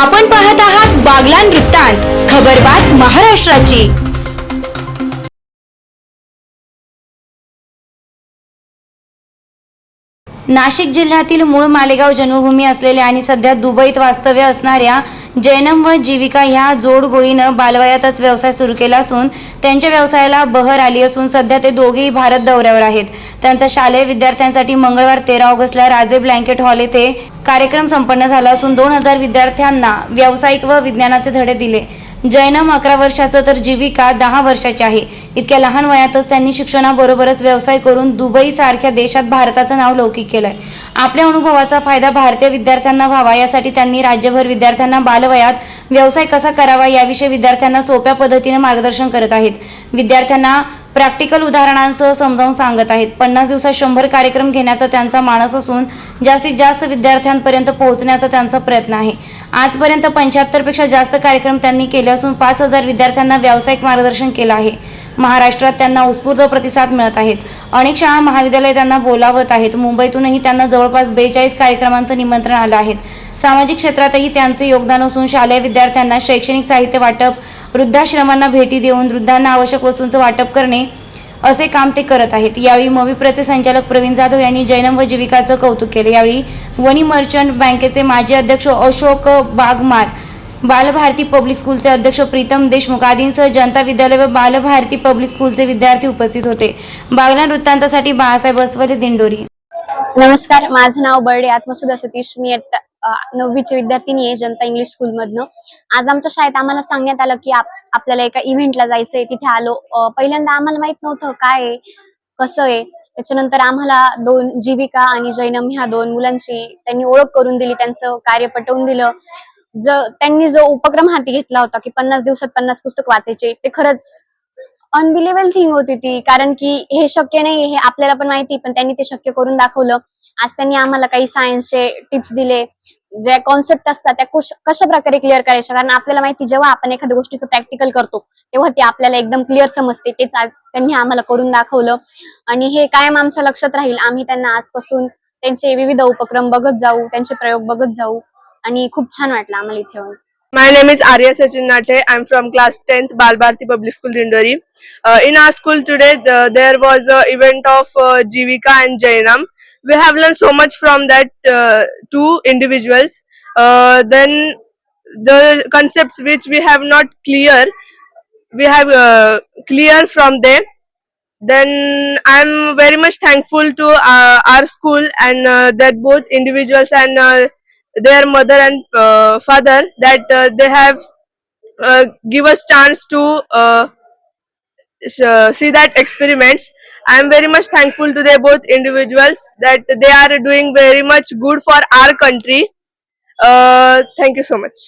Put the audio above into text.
आपण पाहत आहात बागलान वृत्तांत खबरबात महाराष्ट्राची. नाशिक जिल्ह्यातील मूळ मालेगाव जन्मभूमी असलेल्या आणि सध्या दुबईत वास्तव्य असणाऱ्या जैनम व जीविका ह्या जोडगोळीनं बालवयातच व्यवसाय सुरू केला असून त्यांच्या व्यवसायाला बहर आली असून सध्या ते दोघेही भारत दौऱ्यावर आहेत. त्यांचा शालेय विद्यार्थ्यांसाठी मंगळवार तेरा ऑगस्टला राजे ब्लँकेट हॉल येथे कार्यक्रम संपन्न झाला असून दोन हजार विद्यार्थ्यांना व्यावसायिक व विज्ञानाचे धडे दिले. जैनम अकरा वर्षाचं तर जीविका दहा वर्षाची आहे. इतक्या लहान वयातच त्यांनी शिक्षणाबरोबरच व्यवसाय करून दुबई सारख्या देशात भारताचं नाव लौकिक केलंय. आपल्या अनुभवाचा फायदा भारतीय विद्यार्थ्यांना व्हावा यासाठी त्यांनी राज्यभर विद्यार्थ्यांना बालवयात व्यवसाय कसा करावा याविषयी विद्यार्थ्यांना सोप्या पद्धतीने मार्गदर्शन करत आहेत. विद्यार्थ्यांना प्रॅक्टिकल उदाहरणांसह समजावून सांगत आहेत. पन्नास दिवसात शंभर कार्यक्रम घेण्याचा त्यांचा मानस असून जास्तीत जास्त विद्यार्थ्यांपर्यंत पोहोचण्याचा त्यांचा प्रयत्न आहे. आजपर्यंत पंच्याहत्तरपेक्षा जास्त कार्यक्रम त्यांनी केले असून पाच हजार विद्यार्थ्यांना व्यावसायिक मार्गदर्शन केलं आहे. महाराष्ट्रात त्यांना उत्स्फूर्त प्रतिसाद मिळत आहेत. अनेक शाळा महाविद्यालय त्यांना बोलावत आहेत. मुंबईतूनही त्यांना जवळपास बेचाळीस कार्यक्रमांचं निमंत्रण आलं आहे. सामाजिक क्षेत्रातही त्यांचे योगदान असून शालेय विद्यार्थ्यांना शैक्षणिक साहित्य वाटप वृद्धाश्रमांना भेटी देऊन वृद्धांना आवश्यक वस्तूंचं वाटप करणे असे काम ते करत आहेत. यावेळी मविप्रचे संचालक प्रवीण जाधव यांनी जैनम व जीविकाचं कौतुक केले. यावेळी वनी मर्चंट बँकेचे माजी अध्यक्ष अशोक बागमार बालभारती पब्लिक स्कूलचे अध्यक्ष प्रीतम देशमुख आदींसह जनता विद्यालय व बालभारती पब्लिक स्कूलचे विद्यार्थी उपस्थित होते. बागला वृत्तांतासाठी बाळासाहेब अस्वले दिंडोरी. नमस्कार माझं नाव बर्डे आत्मसुद्धा सतीश. मी नववीची विद्यार्थिनी आहे जनता इंग्लिश स्कूल मधनं. आज आमच्या शाळेत आम्हाला सांगण्यात आलं की आप- आपल्याला एका इव्हेंटला जायचंय. तिथे आलो. पहिल्यांदा आम्हाला माहीत नव्हतं काय आहे कसं आहे. त्याच्यानंतर आम्हाला दोन जीविका आणि जैनम ह्या दोन मुलांची त्यांनी ओळख करून दिली त्यांचं कार्य पटवून दिलं. ज त्यांनी जो उपक्रम हाती घेतला होता की पन्नास दिवसात पन्नास पुस्तक वाचायचे ते खरंच अनबिलिव्हेबल थिंग होती ती. कारण की हे शक्य नाही हे आपल्याला पण माहिती पण त्यांनी ते शक्य करून दाखवलं. आज त्यांनी आम्हाला काही सायन्सचे टिप्स दिले. ज्या कॉन्सेप्ट असतात त्या कुश- कशा प्रकारे क्लिअर करायच्या? कारण आपल्याला माहिती जेव्हा आपण एखाद्या गोष्टीचं प्रॅक्टिकल करतो तेव्हा ते आपल्याला एकदम क्लिअर समजते. तेच आज त्यांनी आम्हाला करून दाखवलं. आणि हे कायम आमच्या लक्षात राहील. आम्ही त्यांना आजपासून त्यांचे विविध उपक्रम बघत जाऊ त्यांचे प्रयोग बघत जाऊ. आणि खूप छान वाटलं आम्हाला इथे येऊन. My name is Arya Sachin Nate. I'm from class 10th Balbharti Public School Dindori. Uh, in our school today, the, there was a event of uh, Jivika and Jainam. We have learned so much from that uh, two individuals. Uh, then the concepts which we have not clear, we have uh, clear from them. Then I'm very much thankful to uh, our school and uh, that both individuals and uh, their mother and uh, father that uh, they have uh, give us chance to uh, uh, see that experiments i am very much thankful to they both individuals that they are doing very much good for our country. Uh, thank you so much